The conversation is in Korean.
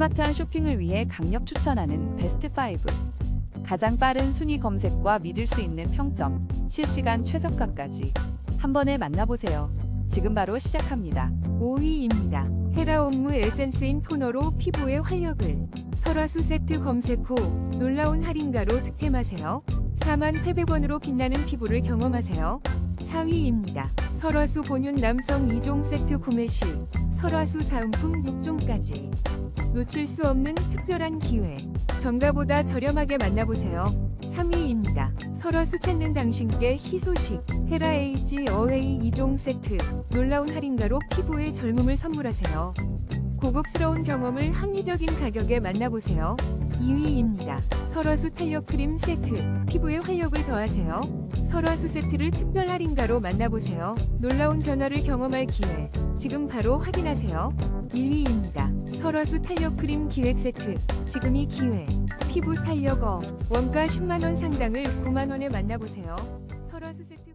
스마트한 쇼핑을 위해 강력 추천하는 베스트 5. 가장 빠른 순위 검색과 믿을 수 있는 평점, 실시간 최저가까지 한 번에 만나보세요. 지금 바로 시작합니다. 5위입니다. 헤라 옴무 에센스인 토너로 피부의 활력을 설화수 세트 검색 후 놀라운 할인가로 득템하세요. 48,800원으로 빛나는 피부를 경험하세요. 4위입니다. 설화수 본윤 남성 2종 세트 구매 시 설화수 사은품 6종까지 놓칠 수 없는 특별한 기회. 정가보다 저렴하게 만나보세요. 3위입니다. 설화수 찾는 당신께 희소식 헤라 에이지 어웨이 2종 세트 놀라운 할인가로 피부의 젊음을 선물하세요. 고급스러운 경험을 합리적인 가격에 만나보세요. 2위입니다. 설화수 탄력 크림 세트 피부에 활력을 더하세요. 설화수 세트를 특별 할인가로 만나보세요. 놀라운 변화를 경험할 기회 지금 바로 확인하세요. 1위입니다. 설화수 탄력 크림 기획 세트 지금이 기회 피부 탄력업 원가 10만원 상당을 9만원에 만나보세요. 설화수 세트